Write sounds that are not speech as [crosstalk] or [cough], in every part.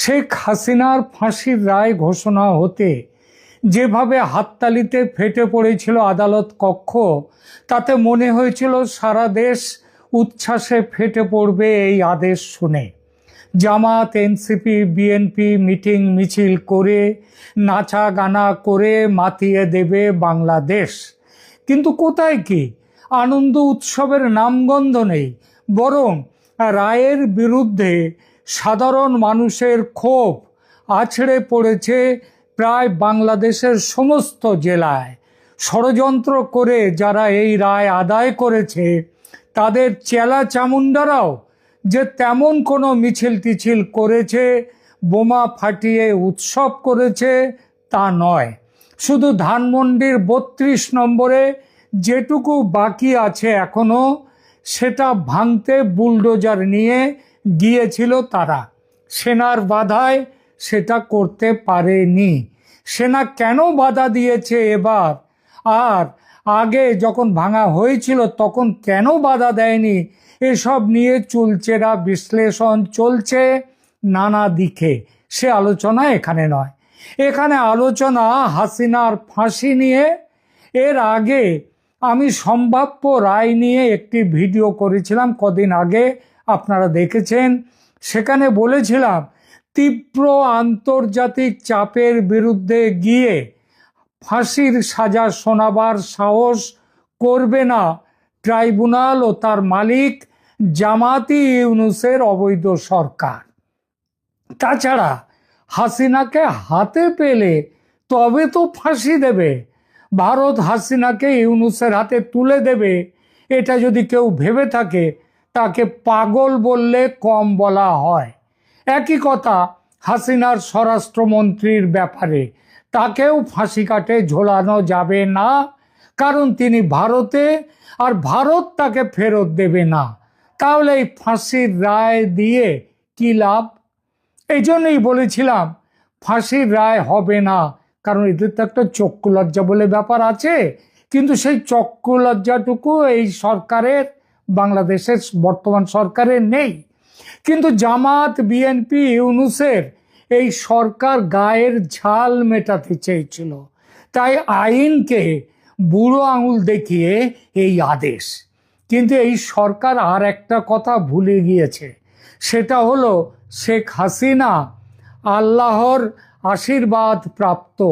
শেখ হাসিনার ফাঁসির রায় ঘোষণা হতে যেভাবে হাততালিতে ফেটে পড়েছিল আদালত কক্ষ, তাতে মনে হয়েছিল সারা দেশ উচ্ছ্বাসে ফেটে পড়বে এই আদেশ শুনে। জামাত, এনসিপি, বিএনপি মিটিং মিছিল করে নাচা গানা করে মাতিয়ে দেবে বাংলাদেশ। কিন্তু কোথায় কি? আনন্দ উৎসবের নামগন্ধ নেই, বরং রায়ের বিরুদ্ধে সাধারণ মানুষের ক্ষোভ আছড়ে পড়েছে প্রায় বাংলাদেশের সমস্ত জেলায়। ষড়যন্ত্র করে যারা এই রায় আদায় করেছে, তাদের চেলা চামুন্ডারাও যে তেমন কোনো মিছিল টিছিল করেছে, বোমা ফাটিয়ে উৎসব করেছে, তা নয়। শুধু ধানমন্ডির বত্রিশ নম্বরে যেটুকু বাকি আছে এখনও, সেটা ভাঙতে বুলডোজার নিয়ে গিয়েছিল তারা। সেনার বাধায় সেটা করতে পারেনি। সেনা কেন বাধা দিয়েছে এবার? আর আগে যখন ভাঙা হয়েছিল তখন কেন বাধা দেয়নি? এসব নিয়ে চুলচেরা বিশ্লেষণ চলছে নানা দিকে। সে আলোচনা এখানে নয়। এখানে আলোচনা হাসিনার ফাঁসি নিয়ে। এর আগে আমি সম্ভাব্য রায় নিয়ে একটি ভিডিও করেছিলাম কদিন আগে। আপনারা দেখেছেন, সেখানে বলেছিলাম, তীব্র আন্তর্জাতিক চাপের বিরুদ্ধে গিয়ে ফাঁসির সাজা শোনাবার সাহস করবে না ট্রাইব্যুনাল ও তার মালিক জামাতি ইউনুসের অবৈধ সরকার। তাছাড়া হাসিনাকে হাতে পেলে তবে তো ফাঁসি দেবে, ভারত হাসিনাকে ইউনুসের হাতে তুলে দেবে, এটা যদি কেউ ভেবে থাকে তাকে পাগল বললে কম বলা হয়। একই কথা হাসিনার স্বরাষ্ট্রমন্ত্রীর ব্যাপারে। তাকেও ফাঁসি কাটে ঝোলানো যাবে না, কারণ তিনি ভারতে আর ভারত তাকে ফেরত দেবে না। তাহলে এই ফাঁসির রায় দিয়ে কি লাভ? এই জন্যই বলেছিলাম, ফাঁসির রায় হবে না, কারণ এদের তো একটা চক্ষু লজ্জা বলে ব্যাপার আছে। কিন্তু সেই চক্ষু লজ্জাটুকু এই সরকারের বাংলাদেশের বর্তমান সরকারের নেই। কিন্তু জামাত, বিএনপি, ইউনুসের এই সরকার গায়ের ঝাল মেটাতে চেয়েছিল। তাই আইনকে বুড়ো আঙুল দেখিয়ে এই আদেশ। কিন্তু এই সরকার আর একটা কথা ভুলে গিয়েছে। সেটা হলো শেখ হাসিনা আল্লাহর আশীর্বাদ প্রাপ্ত।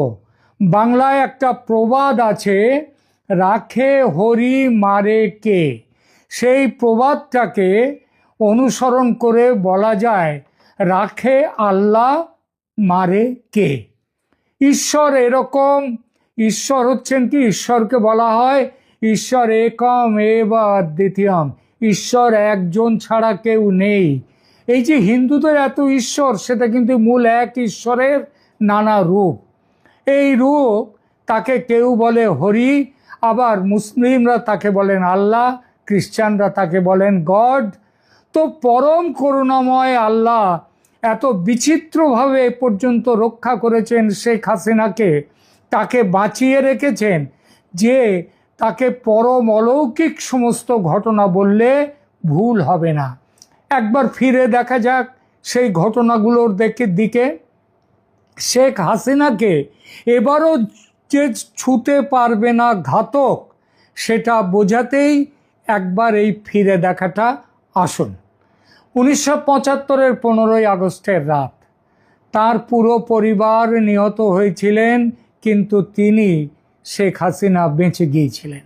বাংলায় একটা প্রবাদ আছে, রাখে হরি মারে কে? সেই প্রবাদটাকে অনুসরণ করে বলা যায়, রাখে আল্লাহ, মারে কে? ঈশ্বর এরকম, ঈশ্বর হচ্ছেন কি? ঈশ্বরকে বলা হয়, ঈশ্বর একম এবার দ্বিতীয়ম ঈশ্বর একজন ছাড়া কেউ নেই। এই যে হিন্দুদের এত ঈশ্বর, সেটা কিন্তু মূল এক ঈশ্বরের নানা রূপ। এই রূপ তাকে কেউ বলে হরি, আবার মুসলিমরা তাকে বলেন আল্লাহ খ্রিস্টানরা তাকে বলেন, গড, তো পরম করুণাময় আল্লাহ এত বিচিত্রভাবে এ পর্যন্ত রক্ষা করেছেন শেখ হাসিনাকে, তাকে বাঁচিয়ে রেখেছেন, যে তাকে পরম অলৌকিক সমস্ত ঘটনা বললে ভুল হবে না। একবার ফিরে দেখা যাক সেই ঘটনাগুলোর দেখে দিকে শেখ হাসিনাকে এবারও যে ছুতে পারবে না ঘাতক, সেটা বোঝাতেই একবার এই ফিরে দেখাটা আসুন। উনিশশো পঁচাত্তরের পনেরোই আগস্টের রাত। তার পুরো পরিবার নিহত হয়েছিলেন, কিন্তু তিনি শেখ হাসিনা বেঁচে গিয়েছিলেন।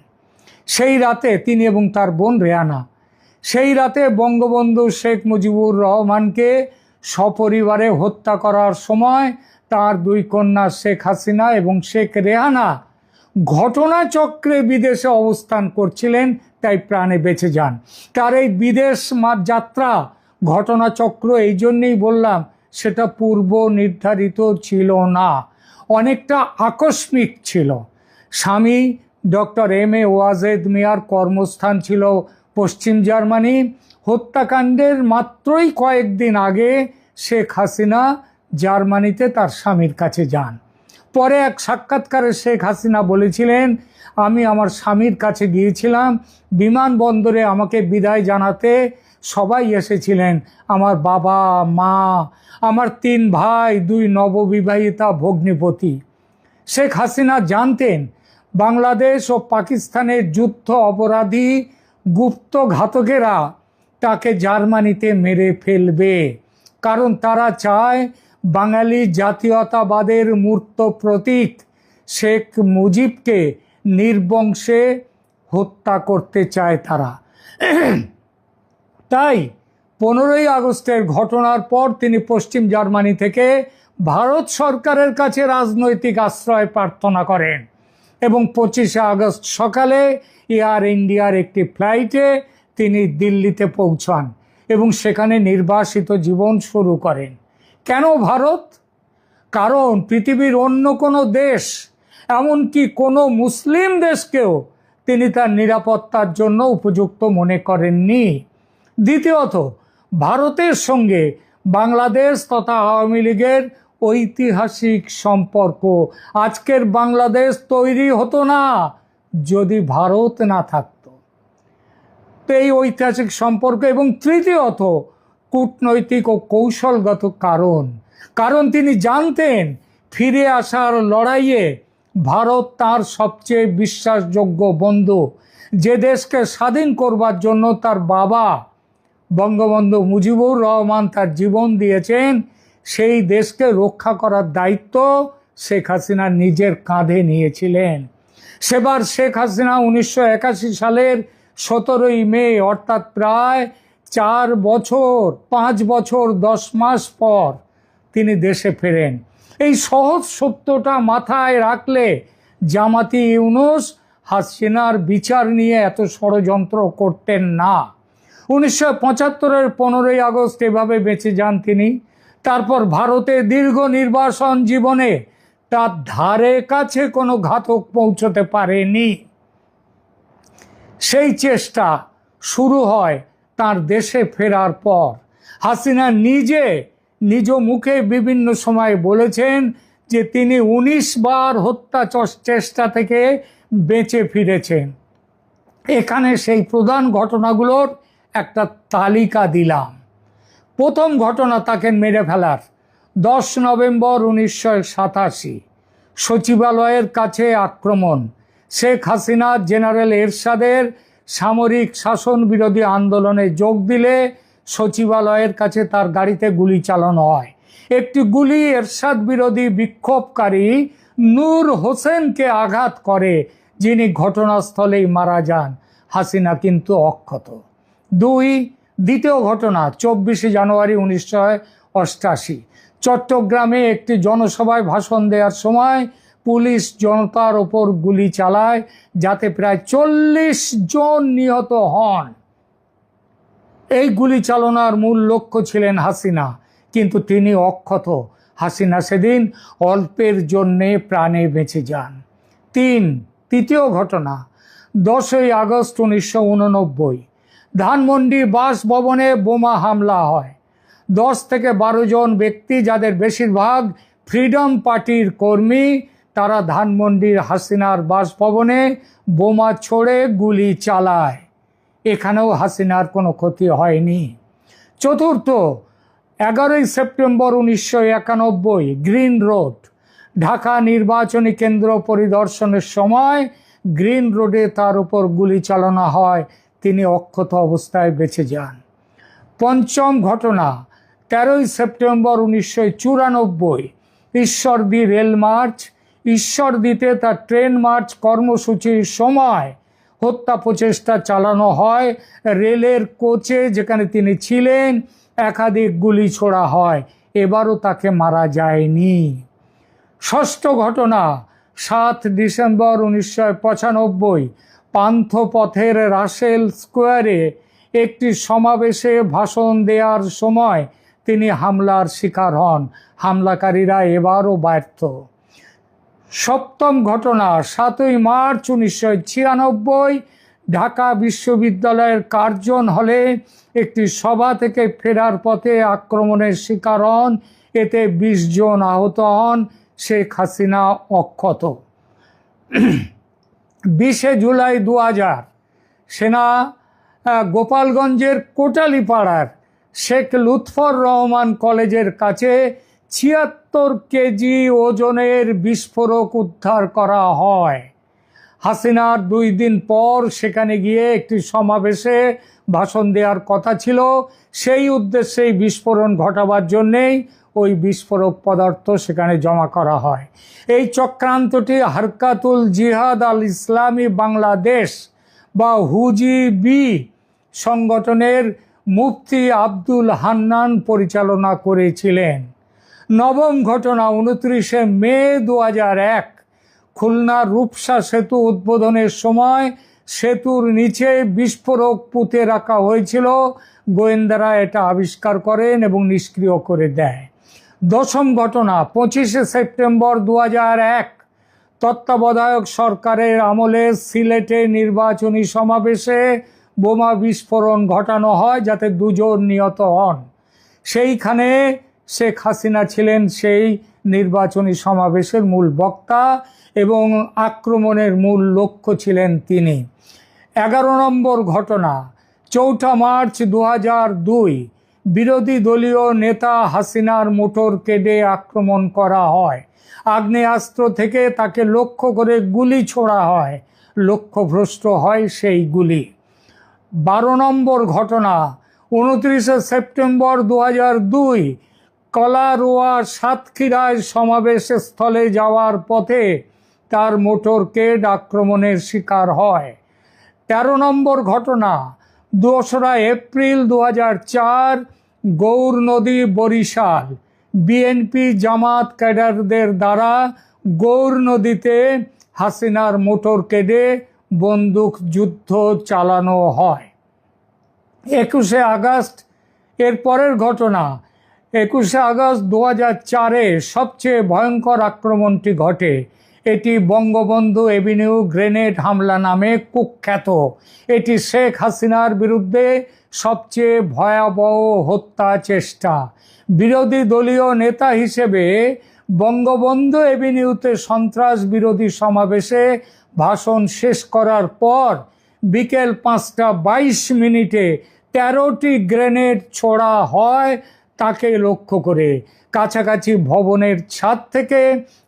সেই রাতে তিনি এবং তার বোন রেয়ানা, সেই রাতে বঙ্গবন্ধু শেখ মুজিবুর রহমানকে সপরিবারে হত্যা করার সময় তার দুই কন্যা শেখ হাসিনা এবং শেখ রেহানা ঘটনাচক্রে বিদেশে অবস্থান করছিলেন, তাই প্রাণে বেঁচে যান। তার এই বিদেশ যাত্রা, ঘটনাচক্র এই জন্যেই বললাম, সেটা পূর্ব নির্ধারিত ছিল না। অনেকটা আকস্মিক ছিল। স্বামী ডক্টর এম এ ওয়াজেদ মিয়ার কর্মস্থান ছিল পশ্চিম জার্মানি। হত্যাকাণ্ডের মাত্রই কয়েকদিন আগে শেখ হাসিনা জার্মানিতে তার স্বামীর কাছে যান। পরে এক সাক্ষাৎকারে শেখ হাসিনা বলেছিলেন, আমি আমার স্বামীর কাছে গিয়েছিলাম বিমানবন্দরে আমাকে বিদায় জানাতে সবাই এসেছিলেন। আমার বাবা, মা, আমার তিন ভাই, দুই নববিবাহিতা ভগ্নিপতি। শেখ হাসিনা জানতেন, বাংলাদেশ ও পাকিস্তানের যুদ্ধ অপরাধী গুপ্ত ঘাতকেরা তাকে জার্মানিতে মেরে ফেলবে। কারণ তারা চায় বাঙালি জাতীয়তাবাদের মূর্ত প্রতীক শেখ মুজিবকে নির্বংশে হত্যা করতে চায় তারা। তাই পনেরোই আগস্টের ঘটনার পর তিনি পশ্চিম জার্মানি থেকে ভারত সরকারের কাছে রাজনৈতিক আশ্রয় প্রার্থনা করেন এবং পঁচিশে আগস্ট সকালে এয়ার ইন্ডিয়ার একটি ফ্লাইটে তিনি দিল্লিতে পৌঁছান এবং সেখানে নির্বাসিত জীবন শুরু করেন। কেন ভারত? কারণ পৃথিবীর অন্য কোনো দেশ, এমনকি কোনো মুসলিম দেশকেও তিনি তার নিরাপত্তার জন্য উপযুক্ত মনে করেননি। দ্বিতীয়ত, ভারতের সঙ্গে বাংলাদেশ তথা আওয়ামী লীগের ঐতিহাসিক সম্পর্ক আজকের বাংলাদেশ তৈরি হতো না, যদি ভারত না থাকতো। তো এই ঐতিহাসিক সম্পর্ক এবং তৃতীয়ত কূটনৈতিক ও কৌশলগত কারণ। কারণ তিনি জানতেন, ফিরে আসার লড়াইয়ে ভারত তার সবচেয়ে বিশ্বাসযোগ্য বন্ধু। যে দেশকে স্বাধীন করবার জন্য তার বাবা বঙ্গবন্ধু মুজিবুর রহমান তার জীবন দিয়েছেন, সেই দেশকে রক্ষা করার দায়িত্ব শেখ হাসিনা নিজের কাঁধে নিয়েছিলেন। সেবার শেখ হাসিনা উনিশশো একাশি সালের সতেরোই মে, অর্থাৎ প্রায় চার বছর, পাঁচ বছর, দশ মাস পর তিনি দেশে ফেরেন। এই সহজ সত্যটা মাথায় রাখলে জামাতি ইউনুস হাসিনার বিচার নিয়ে এত ষড়যন্ত্র করতেন না। উনিশশো পঁচাত্তরের পনেরোই আগস্ট এভাবে বেঁচে যান তিনি। তারপর ভারতে দীর্ঘ নির্বাসন জীবনে তার ধারে কাছে কোনো ঘাতক পৌঁছতে পারেনি। সেই চেষ্টা শুরু হয় তার দেশে ফেরার পর। হাসিনা নিজে নিজ মুখে বিভিন্ন সময় বলেছেন যে তিনি ১৯ বার হত্যা চেষ্টা থেকে বেঁচে ফিরেছেন। এখানে সেই প্রধান ঘটনাগুলোর একটা তালিকা দিলাম। প্রথম ঘটনা তাকে মেরে ফেলার, দশ নভেম্বর উনিশশো সাতাশি। সচিবালয়ের কাছে আক্রমণ, শেখ হাসিনা জেনারেল এরশাদের সামরিক শাসন বিরোধী আন্দোলনে যোগ দিলে সচিবালয়ের কাছে তার গাড়িতে গুলি চালানো হয়। একটি গুলি এরশাদ বিরোধী বিক্ষোভকারী নূর হোসেনকে আঘাত করে, যিনি ঘটনাস্থলেই মারা যান। হাসিনা কিন্তু অক্ষত। দুই, দ্বিতীয় ঘটনা, চব্বিশে জানুয়ারি উনিশশো অষ্টাশি। চট্টগ্রামে একটি জনসভায় ভাষণ দেওয়ার সময় পুলিশ জনতার ওপর গুলি চালায়, যাতে প্রায় চল্লিশ জন নিহত হন। এই গুলি চালনার মূল লক্ষ্য ছিলেন হাসিনা, কিন্তু তিনি অক্ষত। হাসিনা সেদিন অল্পের জন্যে প্রাণে বেঁচে যান। তিন, তৃতীয় ঘটনা, দশই আগস্ট উনিশশো উননব্বই, ধানমন্ডি বাসভবনে বোমা হামলা হয়। দশ থেকে বারো জন ব্যক্তি, যাদের বেশিরভাগ ফ্রিডম পার্টির কর্মী তারা ধানমন্ডির হাসিনার বাসভবনে বোমা ছড়ে গুলি চালায়। এখানেও হাসিনার কোনো ক্ষতি হয়নি। চতুর্থ, এগারোই সেপ্টেম্বর উনিশশো একানব্বই, গ্রিন রোড। ঢাকা নির্বাচনী কেন্দ্র পরিদর্শনের সময় গ্রিন রোডে তার উপর গুলি চালানো হয়। তিনি অক্ষত অবস্থায় বেঁচে যান। পঞ্চম ঘটনা, তেরোই সেপ্টেম্বর উনিশশো চুরানব্বই ঈশ্বরদী রেল মার্চ। ঈশ্বরদীতে তার ট্রেন মার্চ কর্মসূচির সময় হত্যা প্রচেষ্টা চালানো হয়। রেলের কোচে যেখানে তিনি ছিলেন, একাধিক গুলি ছোড়া হয়। এবারও তাকে মারা যায়নি। ষষ্ঠ ঘটনা, সাত ডিসেম্বর উনিশশো পঁচানব্বই, পান্থপথের রাসেল স্কোয়ারে একটি সমাবেশে ভাষণ দেওয়ার সময় তিনি হামলার শিকার হন। হামলাকারীরা এবারও ব্যর্থ। সপ্তম ঘটনা, সাতই মার্চ উনিশশো ছিয়ানব্বই, ঢাকা বিশ্ববিদ্যালয়ের কার্জন হলে একটি সভা থেকে ফেরার পথে আক্রমণের শিকার হন। এতে বিশ জন আহত হন, শেখ হাসিনা অক্ষত। বিশে জুলাই দু হাজার সেনা গোপালগঞ্জের কোটালীপাড়ার শেখ লুৎফর রহমান কলেজের কাছে ছিয়াত্তর কেজি ওজনের বিস্ফোরক উদ্ধার করা হয়। হাসিনার দুই দিন পর সেখানে গিয়ে একটি সমাবেশে ভাষণ দেওয়ার কথা ছিল। সেই উদ্দেশ্যেই বিস্ফোরণ ঘটাবার জন্যেই ওই বিস্ফোরক পদার্থ সেখানে জমা করা হয়। এই চক্রান্তটি হারকাতুল জিহাদ আল ইসলামী বাংলাদেশ বা হুজিবি সংগঠনের মুফতি আব্দুল হান্নান পরিচালনা করেছিলেন। নবম ঘটনা, উনত্রিশে মে দু এক। খুলনার রূপসা সেতু উদ্বোধনের সময় সেতুর নিচে বিস্ফোরক পুঁতে রাখা হয়েছিল। গোয়েন্দারা এটা আবিষ্কার করেন এবং নিষ্ক্রিয় করে দেয়। দশম ঘটনা, পঁচিশে সেপ্টেম্বর দু এক। তত্ত্বাবধায়ক সরকারের আমলে সিলেটে নির্বাচনী সমাবেশে বোমা বিস্ফোরণ ঘটানো হয় যাতে দুজন নিহত হন। সেইখানে শেখ হাসিনা ছিলেন সেই নির্বাচনী সমাবেশের মূল বক্তা এবং আক্রমণের মূল লক্ষ্য ছিলেন তিনি। এগারো নম্বর ঘটনা, চৌঠা মার্চ দু বিরোধী দলীয় নেতা হাসিনার মোটর কেডে আক্রমণ করা হয়। আগ্নেয়াস্ত্র থেকে তাকে লক্ষ্য করে গুলি ছোড়া হয়। লক্ষ্যভ্রষ্ট হয় সেই গুলি। বারো নম্বর ঘটনা, উনত্রিশে সেপ্টেম্বর দু কলারোয়া সাতক্ষীরায় সমাবেশ স্থলে যাওয়ার পথে তার মোটরকেড আক্রমণের শিকার হয়। তেরো নম্বর ঘটনা, দোসরা এপ্রিল দু চার, গৌর নদী, বরিশাল। বিএনপি জামাত ক্যাডারদের দ্বারা গৌর নদীতে হাসিনার মোটরকেডে বন্দুক যুদ্ধ চালানো হয়। একুশে আগস্ট, এর পরের ঘটনা একুশে আগস্ট দু চারে সবচেয়ে ভয়ঙ্কর আক্রমণটি ঘটে। এটি বঙ্গবন্ধু এভিনিউ গ্রেনেড হামলা নামে কুখ্যাত। এটি শেখ হাসিনার বিরুদ্ধে সবচেয়ে ভয়াবহ হত্যা চেষ্টা। বিরোধী দলীয় নেতা হিসেবে বঙ্গবন্ধু এভিনিউতে সন্ত্রাস বিরোধী সমাবেশে ভাষণ শেষ করার পর বিকেল পাঁচটা বাইশ মিনিটে তেরোটি গ্রেনেড ছোড়া হয় তাকে লক্ষ্য করে কাছাকাছি ভবনের ছাদ থেকে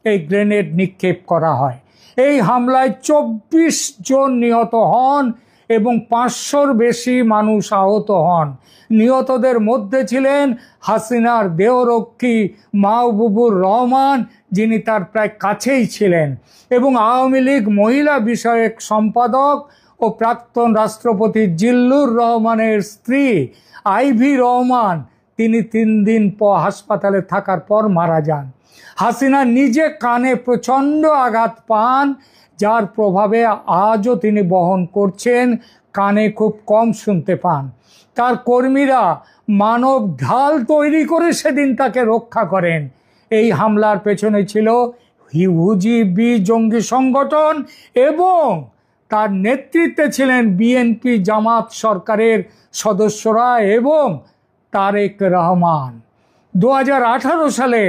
এই গ্রেনেড নিক্ষেপ করা হয়। এই হামলায় চব্বিশ জন নিহত হন এবং পাঁচশোর বেশি মানুষ আহত হন। নিহতদের মধ্যে ছিলেন হাসিনার দেহরক্ষী মাহবুবুর রহমান, যিনি তার প্রায় কাছেই ছিলেন, এবং আওয়ামী লীগ মহিলা বিষয়ক সম্পাদক ও প্রাক্তন রাষ্ট্রপতি জিল্লুর রহমানের স্ত্রী আইভি রহমান তিনি তিন দিন পর হাসপাতালে থাকার পর মারা যান। হাসিনা নিজে কানে প্রচণ্ড আঘাত পান, যার প্রভাবে আজও তিনি বহন করছেন, কানে খুব কম শুনতে পান। তার কর্মীরা মানব ঢাল তৈরি করে সেদিন তাকে রক্ষা করেন। এই হামলার পেছনে ছিল হুজিবি জঙ্গি সংগঠন এবং তার নেতৃত্বে ছিলেন বিএনপি জামাত সরকারের সদস্যরা এবং তারেক রহমান। দু হাজার আঠারো সালে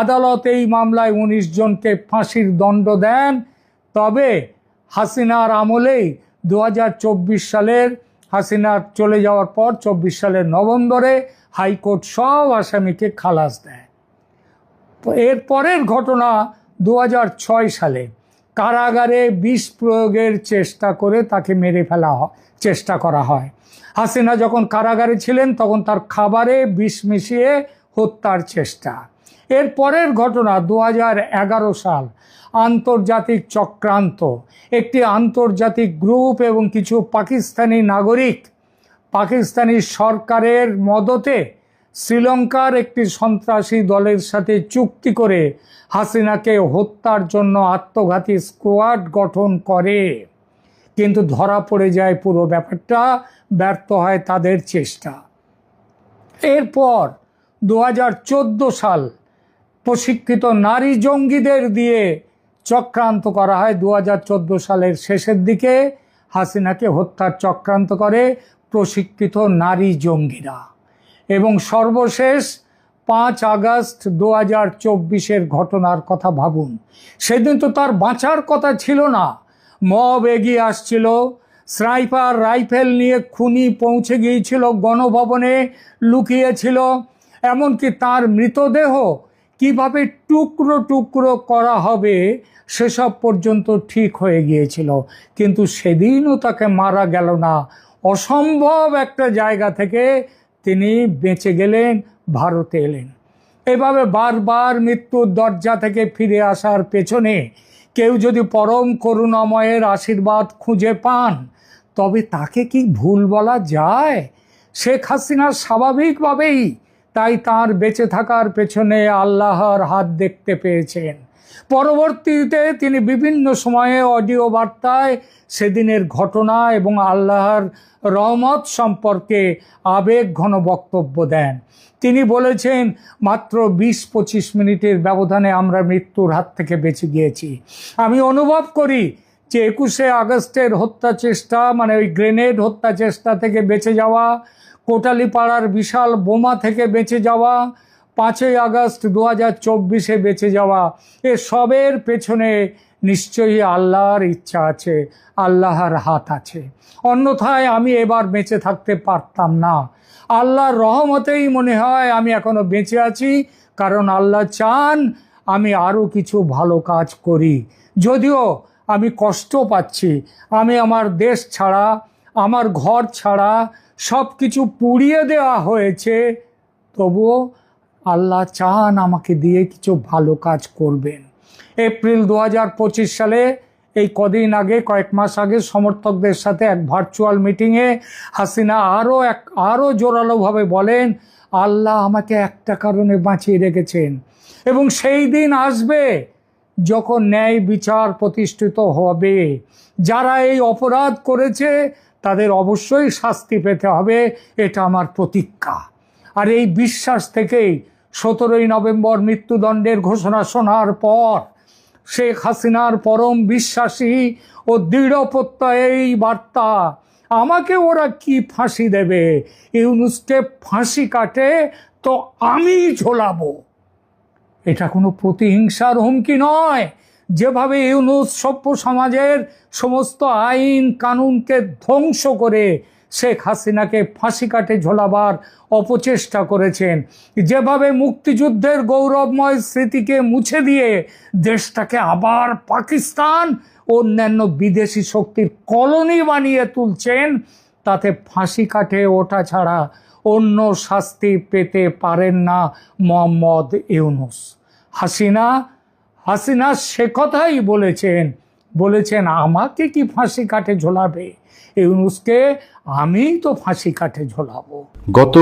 আদালত এই মামলায় উনিশ জনকে ফাঁসির দণ্ড দেন। তবে হাসিনার আমলেই দু হাজার চব্বিশ সালের হাসিনার চলে যাওয়ার পর চব্বিশ সালের নভেম্বরে হাইকোর্ট সব আসামিকে খালাস দেয়। এর পরের ঘটনা দু হাজার ছয় সালে। কারাগারে বিষ প্রয়োগের চেষ্টা করে তাকে মেরে ফেলা চেষ্টা করা হয়। হাসিনা যখন কারাগারে ছিলেন, তখন তার খাবারে বিষ মিশিয়ে হত্যার চেষ্টা। এর পরের ঘটনা দু হাজার এগারো সাল, আন্তর্জাতিক চক্রান্ত। একটি আন্তর্জাতিক গ্রুপ এবং কিছু পাকিস্তানি নাগরিক পাকিস্তানি সরকারের মদতে শ্রীলঙ্কার একটি সন্ত্রাসী দলের সাথে চুক্তি করে হাসিনাকে হত্যার জন্য আত্মঘাতী স্কোয়াড গঠন করে। কিন্তু ধরা পড়ে যায় পুরো ব্যাপারটা, ব্যর্থ হয় তাদের চেষ্টা। এরপর দু হাজার চোদ্দ সাল প্রশিক্ষিত নারী জঙ্গিদের দিয়ে চক্রান্ত করা হয়। দু হাজার চোদ্দ সালের শেষের দিকে হাসিনাকে হত্যার চক্রান্ত করে প্রশিক্ষিত নারী জঙ্গিরা। এবং সর্বশেষ পাঁচ আগস্ট দু হাজার চব্বিশের ঘটনার কথা ভাবুন। সেদিন তো তার বাঁচার কথা ছিল না। মব এগিয়ে আসছিল। স্নাইপার রাইফেল নিয়ে খুনি পৌঁছে গিয়েছিল গণভবনে, লুকিয়েছিল। এমনকি তার মৃতদেহ কীভাবে টুকরো টুকরো করা হবে, সেসব পর্যন্ত ঠিক হয়ে গিয়েছিল। কিন্তু সেদিনও তাকে মারা গেল না। অসম্ভব একটা জায়গা থেকে তিনি বেঁচে গেলেন, ভারতে এলেন। এভাবে বারবার মৃত্যুর দরজা থেকে ফিরে আসার পেছনে কেউ যদি পরম করুণাময়ের আশীর্বাদ খুঁজে পান, তবে তাকে কি ভুল বলা যায়? শেখ হাসিনা স্বাভাবিকভাবেই তাই তার বেঁচে থাকার পেছনে আল্লাহর হাত দেখতে পেয়েছেন। পরবর্তীতে তিনি বিভিন্ন সময়ে অডিও বার্তায় সেদিনের ঘটনা এবং আল্লাহর রহমত সম্পর্কে আবেগ ঘন বক্তব্য দেন। তিনি বলেছেন, মাত্র বিশ পঁচিশ মিনিটের ব্যবধানে আমরা মৃত্যুর হাত থেকে বেঁচে গিয়েছি। আমি অনুভব করি যে একুশে আগস্টের হত্যা চেষ্টা মানে ওই গ্রেনেড হত্যা চেষ্টা থেকে বেঁচে যাওয়া, কোটালিপাড়ার বিশাল বোমা থেকে বেঁচে যাওয়া পাঁচই আগস্ট দু হাজার চব্বিশে বেঁচে যাওয়া এ সবের পেছনে নিশ্চয়ই আল্লাহর ইচ্ছা আছে, আল্লাহর হাত আছে। অন্যথায় আমি এবার বেঁচে থাকতে পারতাম না। আল্লাহর রহমতেই মনে হয় আমি এখনও বেঁচে আছি, কারণ আল্লাহ চান আমি আরও কিছু ভালো কাজ করি। যদিও আমি কষ্ট পাচ্ছি, আমি আমার দেশ ছাড়া, আমার ঘর ছাড়া সব কিছু পুড়িয়ে দেওয়া হয়েছে, তবুও আল্লাহ চান আমাকে দিয়ে কিছু ভালো কাজ করবেন। এপ্রিল দু হাজার পঁচিশ সালে, এই কদিন আগে, কয়েক মাস আগে সমর্থকদের সাথে এক ভার্চুয়াল মিটিংয়ে হাসিনা আরও এক আরও জোরালোভাবে বলেন, আল্লাহ আমাকে একটা কারণে বাঁচিয়ে রেখেছেন। এবং সেই দিন আসবে যখন ন্যায় বিচার প্রতিষ্ঠিত হবে। যারা এই অপরাধ করেছে, তাদের অবশ্যই শাস্তি পেতে হবে, এটা আমার প্রতিজ্ঞা। আর এই বিশ্বাস থেকেই সতেরোই নভেম্বর মৃত্যুদণ্ডের ঘোষণা শোনার পর শেখ হাসিনার পরম বিশ্বাসী ও দৃঢ় প্রত্যয় এই বার্তা, আমাকে ওরা কি ফাঁসি দেবে? ইউনুসকে ফাঁসি কাটে তো আমি ঝোলাবো। এটা কোনো প্রতিহিংসার হুমকি নয়। যেভাবে ইউনুস সভ্য সমাজের সমস্ত আইন কানুনকে ধ্বংস করে শেখ হাসিনাকে ফাঁসি কাটে ঝোলাবার অপচেষ্টা করেছেন। যেভাবে মুক্তিযুদ্ধের গৌরবময় স্মৃতিকে মুছে দিয়ে দেশটাকে আবার পাকিস্তান অন্যান্য বিদেশি শক্তির কলোনি বানিয়ে তুলছেন, তাতে ফাঁসি কাটে ওটা ছাড়া অন্য শাস্তি পেতে পারেন না মোহাম্মদ ইউনুস। হাসিনা হাসিনা সে কথাই বলেছেন বলেছেন, আমাকে কি ফাঁসি কাঠে ঝোলাবে? ইউনুসকে আমি তো ফাঁসি কাঠে ঝোলাবো। গত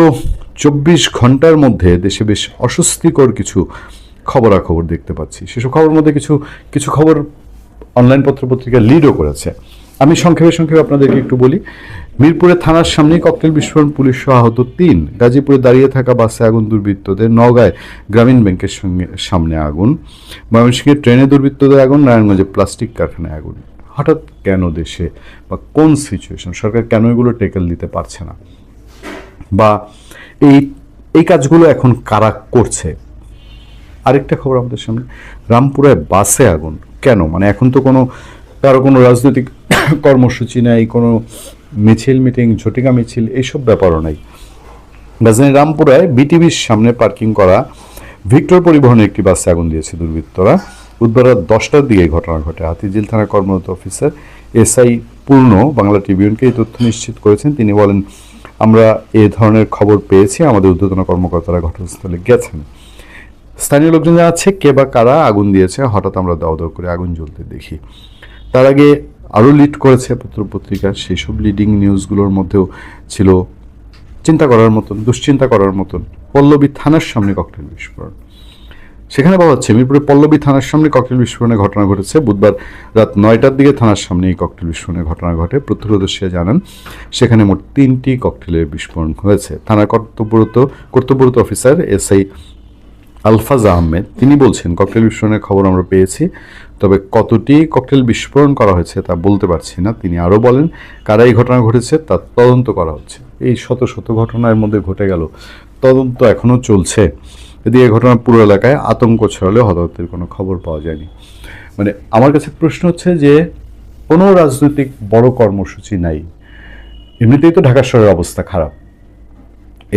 চব্বিশ ঘণ্টার মধ্যে দেশে বেশ অস্বস্তিকর কিছু খবরাখবর দেখতে পাচ্ছি। সেসব খবর মধ্যে কিছু কিছু খবর অনলাইন পত্রপত্রিকা লিডও করেছে। আমি সংক্ষেপে সংক্ষেপে আপনাদেরকে একটু বলি। মিরপুরে থানার সামনেই ককটেল বিস্ফোরণ, পুলিশ সহ আহত তিন। গাজীপুরে দাঁড়িয়ে থাকা বাসে আগুন, দুর্বৃত্তদের নওগাঁয় গ্রামীণ ব্যাংকের সঙ্গে সামনে আগুন। ময়মনসিংহে ট্রেনে দুর্বৃত্তদের আগুন, নারায়ণগঞ্জে প্লাস্টিক কারখানায় আগুন। হঠাৎ কেন দেশে বা কোন সিচুয়েশন সরকার কেন এগুলো টেকেল দিতে পারছে না? বা এই এই কাজগুলো এখন কারা করছে? আরেকটা খবর আমাদের সামনে। রামপুরায় বাসে আগুন। কেন? মানে এখন তো কোনো, কারও কোনো রাজনৈতিক [coughs] কর্মসূচি নাই, কোনো মিছিল, মিটিং, ঝটিকা মিছিল এইসব ব্যাপারও নাই। রাজধানী রামপুরায় বিটিভির সামনে পার্কিং করা ভিক্টর পরিবহনের একটি বাসে আগুন দিয়েছে দুর্বৃত্তরা। বুধবার রাত দশটার দিকে ঘটনা ঘটে। হাতিঝিল থানা কর্মরত অফিসার এসআই পূর্ণ বাংলা ট্রিবিউনকে এই তথ্য নিশ্চিত করেছেন। তিনি বলেন, আমরা এ ধরনের খবর পেয়েছি। আমাদের ঊর্ধ্বতন কর্মকর্তারা ঘটনাস্থলে গেছেন। স্থানীয় লোকজন জানাচ্ছে, কে বা কারা আগুন দিয়েছে? হঠাৎ আমরা দাও করে আগুন জ্বলতে দেখি। তার আগে আরও লিড করেছে পত্রপত্রিকা। সেই সব লিডিং নিউজগুলোর মধ্যেও ছিল চিন্তা করার মতন, দুশ্চিন্তা করার মতন পল্লবী থানার সামনে ককটেল বিস্ফোরণ। সেখানে বলা হচ্ছে, মিরপুরে পল্লবী থানার সামনে ককটেল বিস্ফোরণের ঘটনা ঘটেছে। বুধবার রাত নয়টার দিকে থানার সামনে এই ককটেল বিস্ফোরণের ঘটনা ঘটে। প্রত্যক্ষদর্শীরা জানান, সেখানে মোট তিনটি ককটেলের বিস্ফোরণ হয়েছে। থানার কর্তব্যরত কর্তব্যরত অফিসার এসআই আলফাজ আহমেদ, তিনি বলছেন, ককটেল বিস্ফোরণের খবর আমরা পেয়েছি, তবে কতটি ককটেল বিস্ফোরণ করা হয়েছে তা বলতে পারছি না। তিনি আরও বলেন, কারা এই ঘটনা ঘটেছে তা তদন্ত করা হচ্ছে। এই শত শত ঘটনার মধ্যে ঘটে গেল, তদন্ত এখনও চলছে। যদি এই ঘটনা পুরো এলাকায় আতঙ্ক ছড়ালে হতাহতের কোনো খবর পাওয়া যায়নি। মানে আমার কাছে প্রশ্ন হচ্ছে যে, কোনো রাজনৈতিক বড় কর্মসূচি নাই। এমনিতেই তো ঢাকা শহরের অবস্থা খারাপ।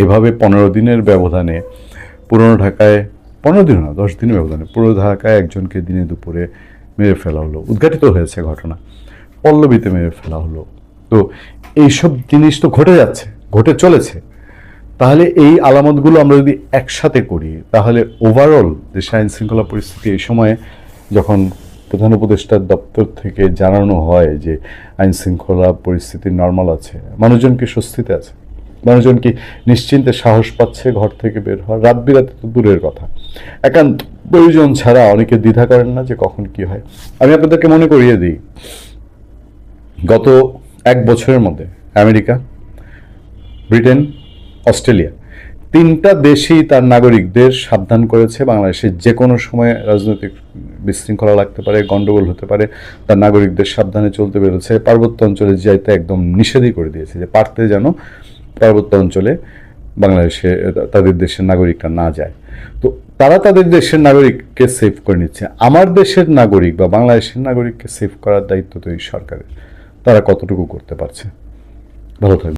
এভাবে পনেরো দিনের ব্যবধানে পুরনো ঢাকায় পনেরো দিন না, দশ দিনের ব্যবধানে পুরো ঢাকায় একজনকে দিনে দুপুরে মেরে ফেলা হলো। উদ্ঘাটিত হয়েছে ঘটনা। পল্লবীতে মেরে ফেলা হলো। তো এইসব জিনিস তো ঘটে যাচ্ছে, ঘটে চলেছে। তাহলে এই আলামতগুলো আমরা যদি একসাথে করি, তাহলে ওভারঅল দেশে আইন শৃঙ্খলা পরিস্থিতি এই সময়ে যখন প্রধান উপদেষ্টার দপ্তর থেকে জানানো হয় যে আইন শৃঙ্খলা পরিস্থিতি নর্মাল আছে মানুষজনকে স্বস্তিতে আছে? মানুষজন কি নিশ্চিন্তে সাহস পাচ্ছে, ঘর থেকে বের হওয়ার। রাত বিরাতে তো দূরের কথা। একান্ত প্রয়োজন ছাড়া অনেকে দ্বিধা করেন না যে কখন কি হয়। আমি আপনাদেরকে মনে করিয়ে দিই, গত এক বছরের মধ্যে আমেরিকা, ব্রিটেন, অস্ট্রেলিয়া তিনটা দেশই তার নাগরিকদের সাবধান করেছে। বাংলাদেশে যে কোনো সময় রাজনৈতিক বিশৃঙ্খলা লাগতে পারে, গন্ডগোল হতে পারে, তার নাগরিকদের সাবধানে চলতে বেরোচ্ছে পার্বত্য অঞ্চলে যাইতে একদম নিষেধই করে দিয়েছে যে পারতে যেন পার্বত্য অঞ্চলে বাংলাদেশে তাদের দেশের নাগরিকরা না যায়। তো তারা তাদের দেশের নাগরিককে সেভ করে নিচ্ছে। আমার দেশের নাগরিক বা বাংলাদেশের নাগরিককে সেভ করার দায়িত্ব তো এই সরকারের। তারা কতটুকু করতে পারছে? ভালো থাকবে